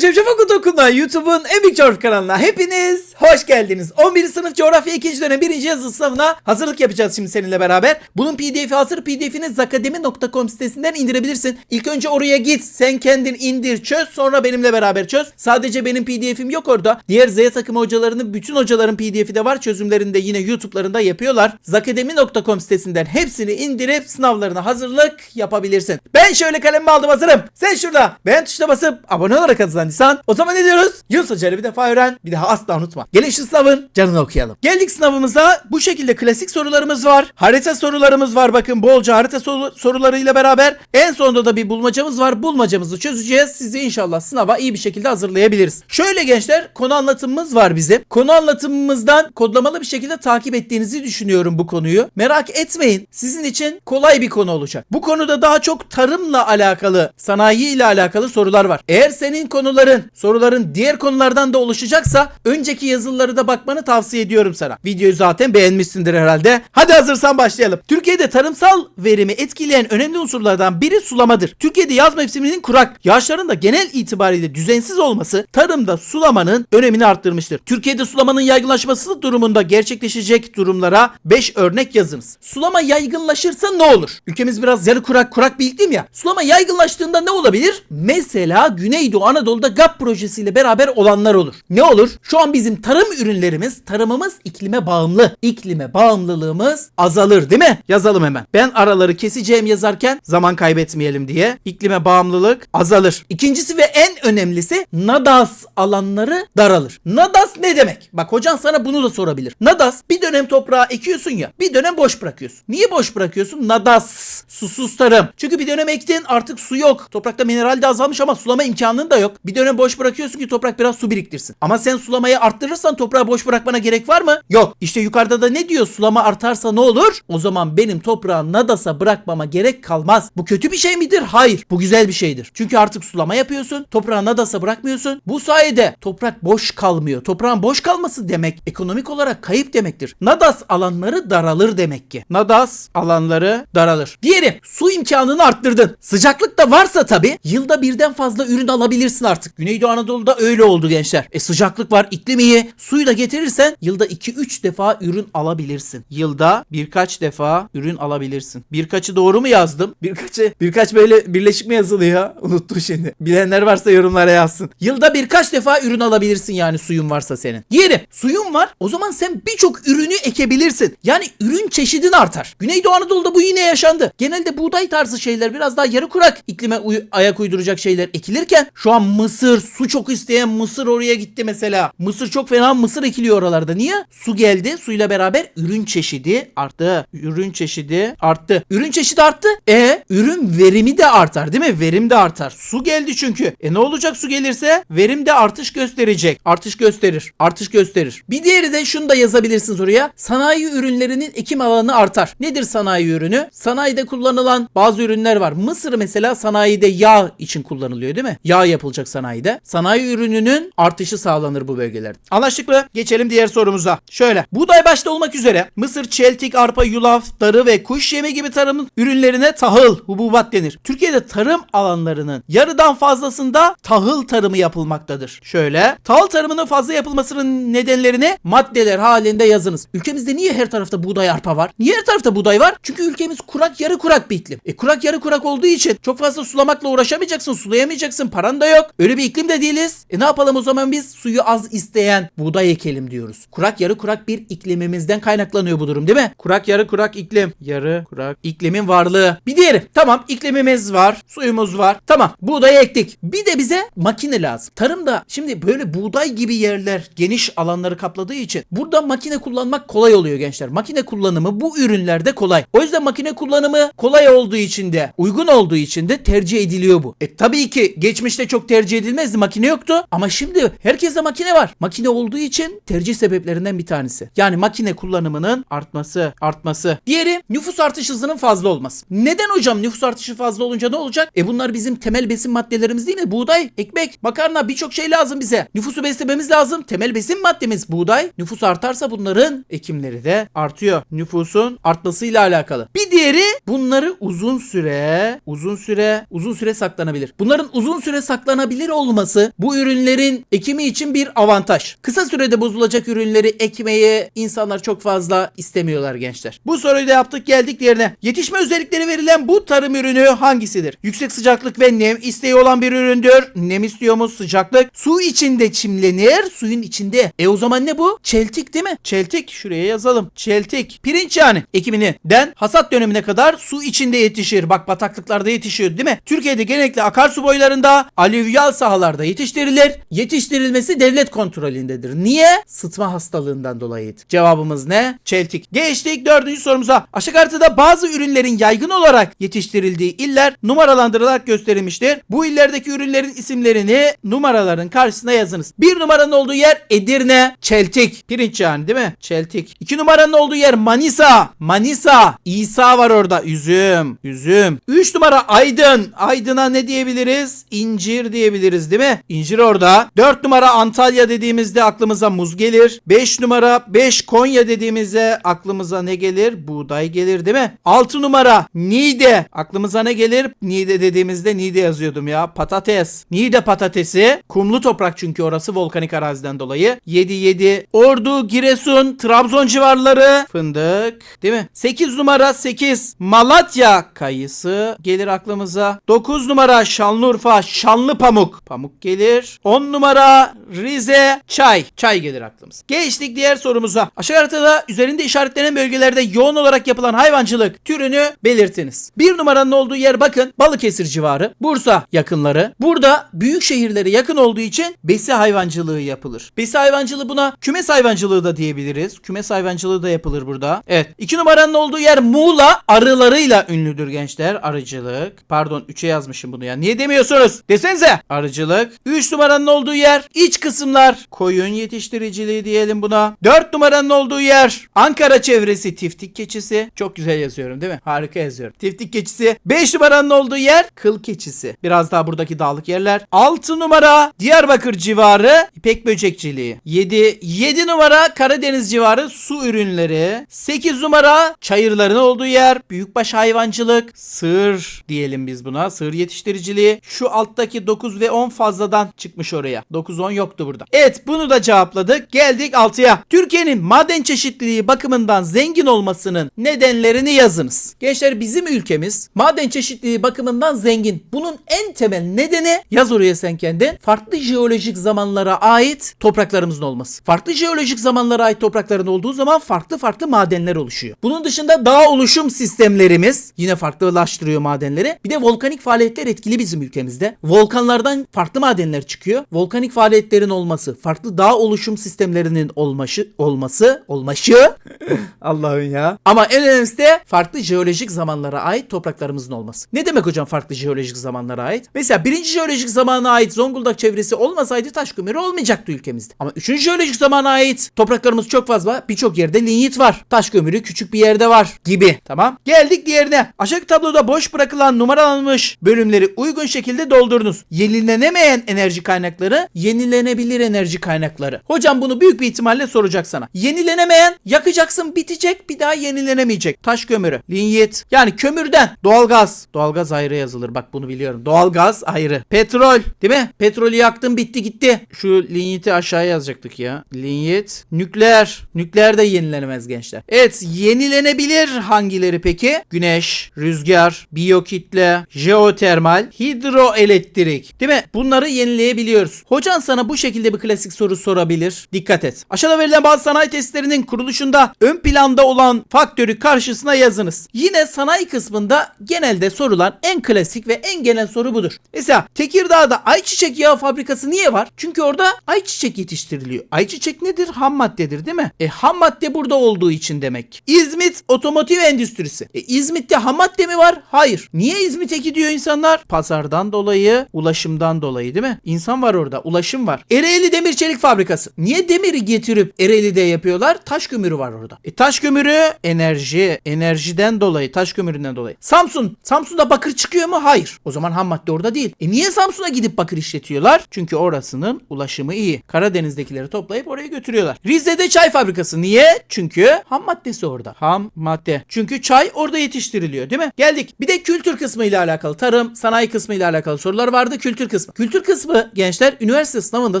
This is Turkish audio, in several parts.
Cevcef Okul Okulu'na YouTube'un en büyük coğrafya kanalına hepiniz hoş geldiniz. 11. sınıf coğrafya 2. dönem 1. yazı sınavına hazırlık yapacağız şimdi seninle beraber. Bunun pdf'i hazır pdf'ini zakademi.com sitesinden indirebilirsin. İlk önce oraya git sen kendin indir çöz sonra benimle beraber çöz. Sadece benim pdf'im yok orada. Diğer Z takımı hocalarının bütün hocaların pdf'i de var. Çözümlerini de yine YouTube'larında yapıyorlar. Zakademi.com sitesinden hepsini indirip sınavlarına hazırlık yapabilirsin. Ben şöyle kalemimi aldım hazırım. Sen şurada beğen tuşuna basıp abone olarak kazandıysan o zaman ne diyoruz? Yunus Hoca'yı bir defa öğren bir daha asla unutma. Gelin şu sınavın canını okuyalım. Geldik sınavımıza bu şekilde klasik sorularımız var. Harita sorularımız var bakın bolca harita soru- sorularıyla beraber. En sonunda da bir bulmacamız var. Bulmacamızı çözeceğiz. Sizi inşallah sınava iyi bir şekilde hazırlayabiliriz. Şöyle gençler konu anlatımımız var bizim. Konu anlatımımızdan kodlamalı bir şekilde takip ettiğinizi düşünüyorum bu konuyu. Merak etmeyin. Sizin için kolay bir konu olacak. Bu konuda daha çok tarımla alakalı, sanayi ile alakalı sorular var. Eğer senin konuların, soruların diğer konulardan da oluşacaksa önceki yazıları da bakmanı tavsiye ediyorum sana. Videoyu zaten beğenmişsindir herhalde. Hadi hazırsan başlayalım. Türkiye'de tarımsal verimi etkileyen önemli unsurlardan biri sulamadır. Türkiye'de yaz mevsiminin kurak, yağışların da genel itibariyle düzensiz olması tarımda sulamanın önemini arttırmıştır. Türkiye'de sulamanın yaygınlaşması durumunda gerçekleşecek durumlara 5 örnek yazınız. Sulama yaygınlaşırsa ne olur? Ülkemiz biraz yarı kurak kurak bir iklim ya. Sulama yaygınlaştığında ne olabilir? Mesela Güneydoğu Anadolu'da GAP projesiyle beraber olanlar olur. Ne olur? Şu an bizim tarım ürünlerimiz, tarımımız iklime bağımlı. İklime bağımlılığımız azalır değil mi? Yazalım hemen. Ben araları keseceğim yazarken zaman kaybetmeyelim diye. İklime bağımlılık azalır. İkincisi ve en önemlisi nadas alanları daralır. Nadas ne demek? Bak hocan sana bunu da sorabilir. Nadas bir dönem toprağa ekiyorsun ya bir dönem boş bırakıyorsun. Niye boş bırakıyorsun? Nadas susuz tarım. Çünkü bir dönem ektin artık su yok. Toprakta mineral de azalmış ama sulama imkanın da yok. Bir boş bırakıyorsun ki toprak biraz su biriktirsin. Ama sen sulamayı arttırırsan toprağı boş bırakmana gerek var mı? Yok. İşte yukarıda da ne diyor? Sulama artarsa ne olur? O zaman benim toprağı nadasa bırakmama gerek kalmaz. Bu kötü bir şey midir? Hayır. Bu güzel bir şeydir. Çünkü artık sulama yapıyorsun. Toprağı nadasa bırakmıyorsun. Bu sayede toprak boş kalmıyor. Toprağın boş kalması demek ekonomik olarak kayıp demektir. Nadas alanları daralır demek ki. Nadas alanları daralır. Diğeri su imkanını arttırdın. Sıcaklık da varsa tabi yılda birden fazla ürün alabilirsin artık. Güneydoğu Anadolu'da öyle oldu gençler. E sıcaklık var, iklim iyi. Suyu da getirirsen yılda 2-3 defa ürün alabilirsin. Yılda birkaç defa ürün alabilirsin. Birkaçı doğru mu yazdım? Birkaçı birkaç böyle birleşik mi yazılıyor? Unuttum şimdi. Bilenler varsa yorumlara yazsın. Yılda birkaç defa ürün alabilirsin yani suyun varsa senin. Diğeri suyun var. O zaman sen birçok ürünü ekebilirsin. Yani ürün çeşidin artar. Güneydoğu Anadolu'da bu yine yaşandı. Genelde buğday tarzı şeyler biraz daha yarı kurak iklime uy- ayak uyduracak şeyler ekilirken şu an mısır, su çok isteyen mısır oraya gitti mesela. Mısır çok fena mısır ekiliyor oralarda. Niye? Su geldi. Suyla beraber ürün çeşidi arttı. Ürün çeşidi arttı. Ürün çeşidi arttı. E ürün verimi de artar değil mi? Verim de artar. Su geldi çünkü. E ne olacak su gelirse? Verim de artış gösterecek. Artış gösterir. Artış gösterir. Bir diğeri de şunu da yazabilirsiniz oraya. Sanayi ürünlerinin ekim alanı artar. Nedir sanayi ürünü? Sanayide kullanılan bazı ürünler var. Mısır mesela sanayide yağ için kullanılıyor değil mi? Yağ yapılacak sanayide. Sanayi ürününün artışı sağlanır bu bölgelerde. Anlaştık mı? Geçelim diğer sorumuza. Şöyle. Buğday başta olmak üzere mısır, çeltik, arpa, yulaf, darı ve kuş yemi gibi tarım ürünlerine tahıl, hububat denir. Türkiye'de tarım alanlarının yarıdan fazlasında tahıl tarımı yapılmaktadır. Şöyle. Tahıl tarımının fazla yapılmasının nedenlerini maddeler halinde yazınız. Ülkemizde niye her tarafta buğday, arpa var? Niye her tarafta buğday var? Çünkü ülkemiz kurak yarı kurak bir iklim. E kurak yarı kurak olduğu için çok fazla sulamakla uğraşamayacaksın, sulayamayacaksın, paran da yok. Öyle bir iklim de değiliz. E ne yapalım o zaman biz suyu az isteyen buğday ekelim diyoruz. Kurak yarı kurak bir iklimimizden kaynaklanıyor bu durum değil mi? Kurak yarı kurak iklim. Yarı kurak iklimin varlığı. Bir diğeri. Tamam iklimimiz var, suyumuz var. Tamam buğdayı ektik. Bir de bize makine lazım. Tarımda şimdi böyle buğday gibi yerler geniş alanları kapladığı için burada makine kullanmak kolay oluyor gençler. Makine kullanımı bu ürünlerde kolay. O yüzden makine kullanımı kolay olduğu için de uygun olduğu için de tercih ediliyor bu. E tabii ki geçmişte çok tercih edilmezdi makine yoktu ama şimdi herkeste makine var. Makine olduğu için tercih sebeplerinden bir tanesi. Yani makine kullanımının artması, artması. Diğeri nüfus artış hızının fazla olması. Neden hocam nüfus artışı fazla olunca ne olacak? E bunlar bizim temel besin maddelerimiz değil mi? Buğday, ekmek, makarna birçok şey lazım bize. Nüfusu beslememiz lazım. Temel besin maddemiz buğday. Nüfus artarsa bunların ekimleri de artıyor. Nüfusun artmasıyla alakalı. Bir diğeri bunları uzun süre, uzun süre, uzun süre saklanabilir. Bunların uzun süre saklanabilir olması bu ürünlerin ekimi için bir avantaj. Kısa sürede bozulacak ürünleri ekmeyi insanlar çok fazla istemiyorlar gençler. Bu soruyu da yaptık geldik diğerine. Yetişme özellikleri verilen bu tarım ürünü hangisidir? Yüksek sıcaklık ve nem isteği olan bir üründür. Nem istiyormuş sıcaklık. Su içinde çimlenir. Suyun içinde. E o zaman ne bu? Çeltik değil mi? Çeltik. Şuraya yazalım. Çeltik. Pirinç yani. Ekimini den hasat dönemine kadar su içinde yetişir. Bak bataklıklarda yetişiyor değil mi? Türkiye'de genellikle akarsu boylarında, alüvyal sahalarda yetiştirilir. Yetiştirilmesi devlet kontrolündedir. Niye? Sıtma hastalığından dolayıydı. Cevabımız ne? Çeltik. Geçtik dördüncü sorumuza. Aşağı kartıda bazı ürünlerin yaygın olarak yetiştirildiği iller numaralandırılarak gösterilmiştir. Bu illerdeki ürünlerin isimlerini numaraların karşısına yazınız. Bir numaranın olduğu yer Edirne, Çeltik. Pirinç yani değil mi? Çeltik. İki numaranın olduğu yer Manisa. Manisa. İsa var orada. Üzüm. Üzüm. Üç numara Aydın. Aydın'a ne diyebiliriz? İncir diyebiliriz değil mi? İncir orada. Dört numara Antalya dediğimizde aklımıza muz gelir. Beş numara 5 Konya dediğimizde aklımıza ne gelir? Buğday gelir değil mi? Altı numara Niğde. Aklımıza ne gelir? Niğde dediğimizde Niğde yazıyordum ya. Patates. Niğde patatesi. Kumlu toprak çünkü orası volkanik araziden dolayı. 7 7. Ordu, Giresun, Trabzon civarları. Fındık. Değil mi? 8 numara 8. Malatya kayısı gelir aklımıza. 9 numara Şanlıurfa, Şanlı pamuk. Pamuk gelir. 10 numara Rize, çay. Çay gelir aklımıza. Geçtik diğer sorumuza. Aşağı haritada üzerinde işaretlenen bölgelerde yoğun olarak yapılan hayvancılık türünü belirtiniz. Bir numaranın olduğu yer bakın Balıkesir civarı, Bursa yakınları. Burada büyük şehirlere yakın olduğu için besi hayvancılığı yapılır. Besi hayvancılığı buna kümes hayvancılığı da diyebiliriz. Kümes hayvancılığı da yapılır burada. Evet. İki numaranın olduğu yer Muğla arılarıyla ünlüdür gençler. Arıcılık. Pardon 3'e yazmışım bunu ya. Niye demiyorsunuz? Desenize. Arıcılık. 3 numaranın olduğu yer iç kısımlar. Koyun yetiştiriciliği diyelim buna. 4 numaranın olduğu yer Ankara çevresi tiftik keçisi. Çok güzel yazıyorum değil mi? Harika yazıyorum. Tiftik keçisi. 5 numaranın olduğu yer kıl keçisi. Biraz daha buradaki dağlık yerler. 6 numara Diyarbakır civarı ipek böcekçiliği. 7 7 numara Karadeniz civarı su ürünleri. 8 numara çayırların olduğu yer. Büyükbaş hayvancılık. Sığır diyelim biz buna. Sığır yetiştiriciliği. Şu alttaki 9 ve 10 fazladan çıkmış oraya. 9-10 yoktu burada. Evet bunu da cevapladık. Geldik 6'ya. Türkiye'nin maden çeşitliliği bakımından zengin olmasının nedenlerini yazınız. Gençler bizim ülkemiz maden çeşitliliği bakımından zengin. Bunun en temel nedeni yaz oraya sen kendin. Farklı jeolojik zamanlara ait topraklarımızın olması. Farklı jeolojik zamanlara ait toprakların olduğu zaman farklı farklı madenler oluşuyor. Bunun dışında dağ oluşum sistemlerimiz yine farklılaştırıyor madenleri. Bir de volkanik faaliyetler etkili bizim ülkemizde. Volkanlardan farklı madenler çıkıyor. Volkanik faaliyetlerin olması, farklı dağ oluşum sistemlerinin olması, olması, olması Allah'ım ya. Ama en önemlisi de farklı jeolojik zamanlara ait topraklarımızın olması. Ne demek hocam farklı jeolojik zamanlara ait? Mesela birinci jeolojik zamana ait Zonguldak çevresi olmasaydı taş kömürü olmayacaktı ülkemizde. Ama üçüncü jeolojik zamana ait topraklarımız çok fazla. Birçok yerde linyit var. Taş kömürü küçük bir yerde var gibi. Tamam. Geldik diğerine. Aşağıdaki tabloda boş bırakılan numaralanmış bölümleri uygun şekilde doldurunuz. Yenilenemeyen enerji kaynakları, yenilenebilir enerji kaynakları. Hocam bunu büyük bir ihtimalle soracak sana. Yenilenemeyen yakacaksın bitecek bir daha yenilenemeyecek. Taş kömürü, linyit. Yani kömürden doğalgaz. Doğalgaz ayrı yazılır bak bunu biliyorum. Doğalgaz ayrı. Petrol değil mi? Petrolü yaktın bitti gitti. Şu linyiti aşağıya yazacaktık ya. Linyit. Nükleer. Nükleer de yenilenemez gençler. Evet yenilenebilir hangileri peki? Güneş, rüzgar, biyokitle, jeotermal, hidroelektrik. Değil mi? Bunları yenileyebiliyoruz. Hocan sana bu şekilde bir klasik soru sorabilir. Dikkat et. Aşağıda verilen bazı sanayi testlerinin kuruluşunda ön planda olan faktörü karşısına yazınız. Yine sanayi kısmında genelde sorulan en klasik ve en genel soru budur. Mesela Tekirdağ'da ayçiçek yağı fabrikası niye var? Çünkü orada ayçiçek yetiştiriliyor. Ayçiçek nedir? Ham maddedir değil mi? E ham madde burada olduğu için demek. İzmit otomotiv endüstrisi. E İzmit'te ham madde mi var? Hayır. Niye İzmit'e gidiyor insanlar? Pazardan dolayı, ulaşımdan dolayı değil mi? İnsan var orada, ulaşım var. Ereğli Demir Çelik Fabrikası. Niye demiri getirip Ereğli'de yapıyorlar? Taş kömürü var orada. E taş kömürü enerji, enerjiden dolayı, taş kömüründen dolayı. Samsun. Samsun'da bakır çıkıyor mu? Hayır. O zaman ham madde orada değil. E niye Samsun'a gidip bakır işletiyorlar? Çünkü orasının ulaşımı iyi. Karadeniz'dekileri toplayıp oraya götürüyorlar. Rize'de çay fabrikası. Niye? Çünkü ham maddesi orada. Ham madde. Çünkü çay orada yetiştiriliyor değil mi? Geldik. Bir de kültür kısmı ile alakalı. Tarım, sanayi kısmı ile alakalı sorular vardı. Kültür kısmı kısmı. Kültür kısmı gençler üniversite sınavında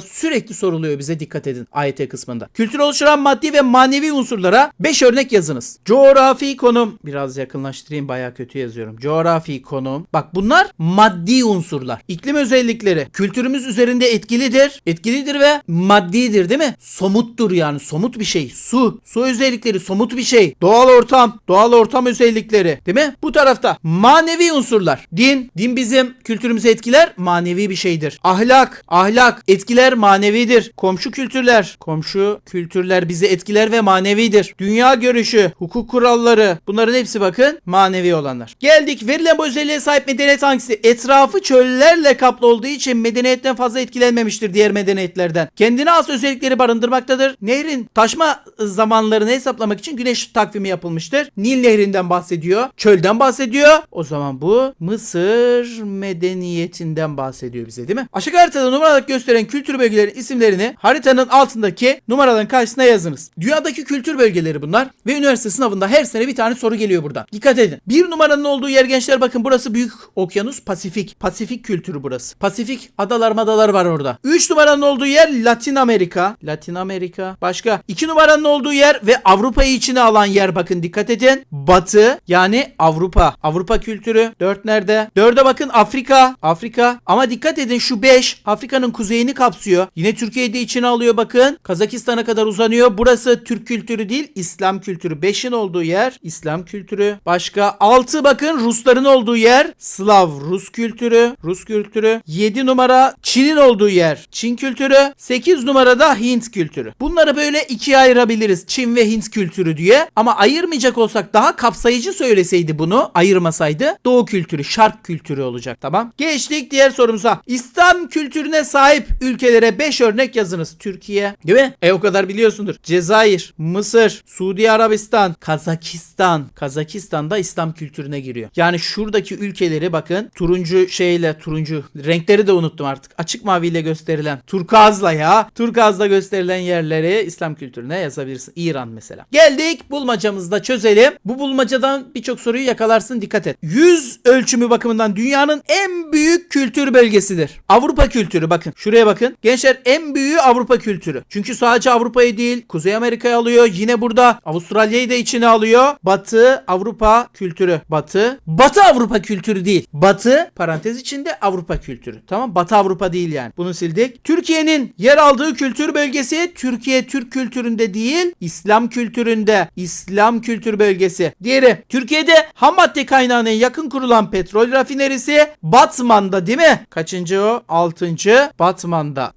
sürekli soruluyor bize dikkat edin AYT kısmında. Kültür oluşturan maddi ve manevi unsurlara 5 örnek yazınız. Coğrafi konum biraz yakınlaştırayım bayağı kötü yazıyorum. Coğrafi konum. Bak bunlar maddi unsurlar. İklim özellikleri kültürümüz üzerinde etkilidir. Etkilidir ve maddidir değil mi? Somuttur yani somut bir şey. Su, su özellikleri somut bir şey. Doğal ortam, doğal ortam özellikleri değil mi? Bu tarafta manevi unsurlar. Din, din bizim kültürümüzü etkiler, manevi bir şeydir. Ahlak, ahlak etkiler manevidir. Komşu kültürler, komşu kültürler bizi etkiler ve manevidir. Dünya görüşü, hukuk kuralları bunların hepsi bakın manevi olanlar. Geldik verilen bu özelliğe sahip medeniyet hangisi? Etrafı çöllerle kaplı olduğu için medeniyetten fazla etkilenmemiştir diğer medeniyetlerden. Kendine has özellikleri barındırmaktadır. Nehrin taşma zamanlarını hesaplamak için güneş takvimi yapılmıştır. Nil nehrinden bahsediyor. Çölden bahsediyor. O zaman bu Mısır medeniyetinden bahsediyor bize değil mi? Aşık haritada numaralı gösteren kültür bölgelerin isimlerini haritanın altındaki numaraların karşısına yazınız. Dünyadaki kültür bölgeleri bunlar ve üniversite sınavında her sene bir tane soru geliyor buradan. Dikkat edin. Bir numaranın olduğu yer gençler bakın burası büyük okyanus Pasifik. Pasifik kültürü burası. Pasifik adalar madalar var orada. 3 numaranın olduğu yer Latin Amerika. Latin Amerika. Başka. 2 numaranın olduğu yer ve Avrupa'yı içine alan yer bakın dikkat edin. Batı yani Avrupa. Avrupa kültürü. 4 nerede? 4'e bakın Afrika. Afrika. Ama dikkat edin şu 5 Afrika'nın kuzeyini kapsıyor. Yine Türkiye'yi de içine alıyor bakın. Kazakistan'a kadar uzanıyor. Burası Türk kültürü değil İslam kültürü. 5'in olduğu yer İslam kültürü. Başka 6 bakın Rusların olduğu yer Slav Rus kültürü. Rus kültürü. 7 numara Çin'in olduğu yer Çin kültürü. 8 numarada Hint kültürü. Bunları böyle ikiye ayırabiliriz. Çin ve Hint kültürü diye. Ama ayırmayacak olsak daha kapsayıcı söyleseydi bunu ayırmasaydı Doğu kültürü, Şark kültürü olacak tamam. Geçtik diğer sorumuza. İslam kültürüne sahip ülkelere 5 örnek yazınız. Türkiye değil mi? E o kadar biliyorsundur. Cezayir, Mısır, Suudi Arabistan, Kazakistan. Kazakistan da İslam kültürüne giriyor. Yani şuradaki ülkeleri bakın turuncu şeyle turuncu renkleri de unuttum artık. Açık maviyle gösterilen turkuazla ya. Turkuazla gösterilen yerleri İslam kültürüne yazabilirsin. İran mesela. Geldik bulmacamızda çözelim. Bu bulmacadan birçok soruyu yakalarsın dikkat et. Yüz ölçümü bakımından dünyanın en büyük kültür bölgesidir. Avrupa kültürü bakın. Şuraya bakın. Gençler en büyüğü Avrupa kültürü. Çünkü sadece Avrupa'yı değil Kuzey Amerika'yı alıyor. Yine burada Avustralya'yı da içine alıyor. Batı Avrupa kültürü. Batı. Batı Avrupa kültürü değil. Batı parantez içinde Avrupa kültürü. Tamam Batı Avrupa değil yani. Bunu sildik. Türkiye'nin yer aldığı kültür bölgesi Türkiye Türk kültüründe değil İslam kültüründe. İslam kültür bölgesi. Diğeri Türkiye'de ham madde kaynağına yakın kurulan petrol rafinerisi Batman'da değil mi? Kaçıncı o? Altıncı. Batman'da.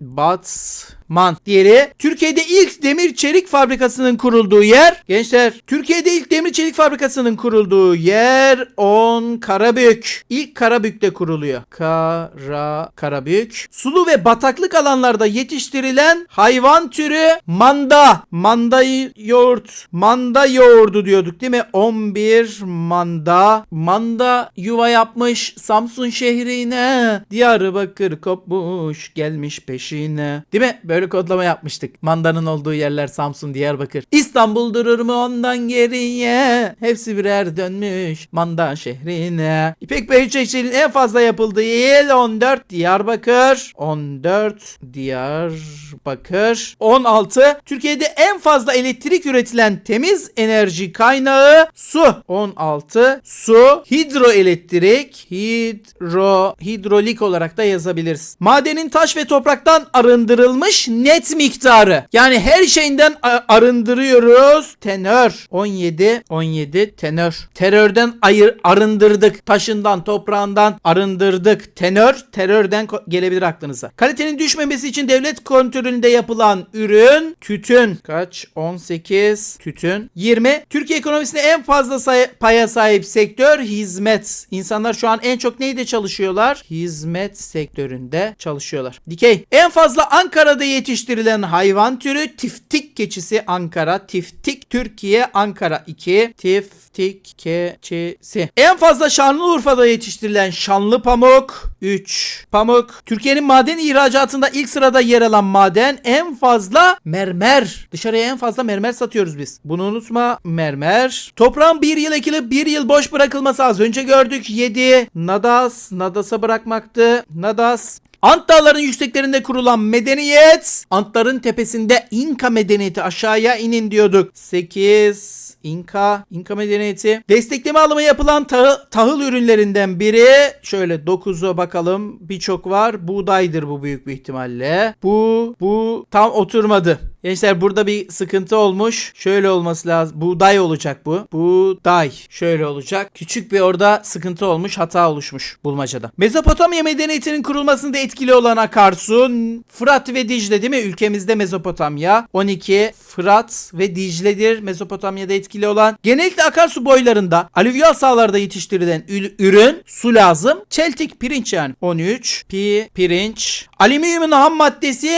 Batman. Diğeri Türkiye'de ilk demir çelik fabrikasının kurulduğu yer. Gençler Türkiye'de ilk demir çelik fabrikasının kurulduğu yer 10 Karabük. İlk Karabük'te kuruluyor. Kara Karabük. Sulu ve bataklık alanlarda yetiştirilen hayvan türü manda. Manda yoğurt. Manda yoğurdu diyorduk değil mi? 11 manda. Manda yuva yapmış Samsun şehrine. Diyarbakır kopmuş gelmiş peşine. Değil mi? Böyle kodlama yapmıştık. Mandanın olduğu yerler Samsun, Diyarbakır. İstanbul durur mu ondan geriye? Hepsi birer dönmüş Manda şehrine. İpek Beyçekçi'nin en fazla yapıldığı il 14 Diyarbakır. 14 Diyarbakır. 16 Türkiye'de en fazla elektrik üretilen temiz enerji kaynağı su. 16 su hidroelektrik hidro hidrolik olarak da yazabiliriz. Madenin taş ve topraktan arındırılmış net miktarı. Yani her şeyinden arındırıyoruz. Tenör 17 17 tenör. Terörden ayır arındırdık. Taşından, toprağından arındırdık. Tenör terörden gelebilir aklınıza. Kalitenin düşmemesi için devlet kontrolünde yapılan ürün tütün. Kaç? 18 tütün. 20. Türkiye ekonomisinde en fazla say- paya sahip sektör hizmet. İnsanlar şu an en çok neyde çalışıyorlar? Hizmet sektöründe çalışıyorlar. Dikey. En fazla Ankara'da yetiştirilen hayvan türü tiftik keçisi Ankara. Tiftik Türkiye Ankara 2. Tiftik keçisi. En fazla Şanlıurfa'da yetiştirilen şanlı pamuk 3. Pamuk. Türkiye'nin maden ihracatında ilk sırada yer alan maden en fazla mermer. Dışarıya en fazla mermer satıyoruz biz. Bunu unutma. Mermer. Toprağın bir yıl ekilip bir yıl boş bırakılması az önce gördük. 7. Nadas. Nadas'a bırakmaktı. Nadas. Ant dağların yükseklerinde kurulan medeniyet. Antların tepesinde İnka medeniyeti aşağıya inin diyorduk. 8 İnka, İnka medeniyeti. Destekleme alımı yapılan tahı- tahıl ürünlerinden biri. Şöyle 9'a bakalım. Birçok var. Buğdaydır bu büyük bir ihtimalle. Bu, bu tam oturmadı. Gençler burada bir sıkıntı olmuş. Şöyle olması lazım. Buğday olacak bu. Buğday. Şöyle olacak. Küçük bir orada sıkıntı olmuş. Hata oluşmuş bulmacada. Mezopotamya medeniyetinin kurulmasında etkili olan akarsu Fırat ve Dicle değil mi? Ülkemizde Mezopotamya. 12 Fırat ve Dicle'dir. Mezopotamya'da etkili olan. Genellikle akarsu boylarında alüvyal sahalarda yetiştirilen ürün su lazım. Çeltik pirinç yani. 13 pi pirinç. Alüminyumun ham maddesi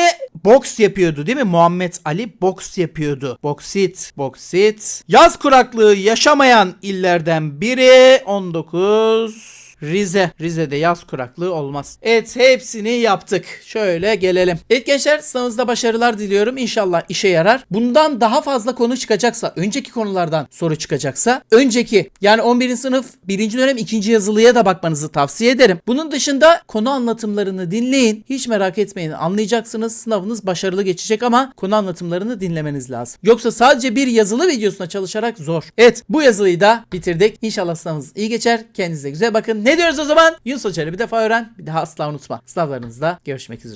boks yapıyordu değil mi? Muhammed Ali boks yapıyordu. Boksit, boksit. Yaz kuraklığı yaşamayan illerden biri 19 Rize. Rize'de yaz kuraklığı olmaz. Evet hepsini yaptık. Şöyle gelelim. Evet gençler sınavınızda başarılar diliyorum. İnşallah işe yarar. Bundan daha fazla konu çıkacaksa, önceki konulardan soru çıkacaksa, önceki yani 11. sınıf 1. dönem 2. yazılıya da bakmanızı tavsiye ederim. Bunun dışında konu anlatımlarını dinleyin. Hiç merak etmeyin. Anlayacaksınız. Sınavınız başarılı geçecek ama konu anlatımlarını dinlemeniz lazım. Yoksa sadece bir yazılı videosuna çalışarak zor. Evet bu yazılıyı da bitirdik. İnşallah sınavınız iyi geçer. Kendinize güzel bakın. Ne diyoruz o zaman? Yunus Hoca'yla bir defa öğren. Bir daha asla unutma. Sınavlarınızda görüşmek üzere.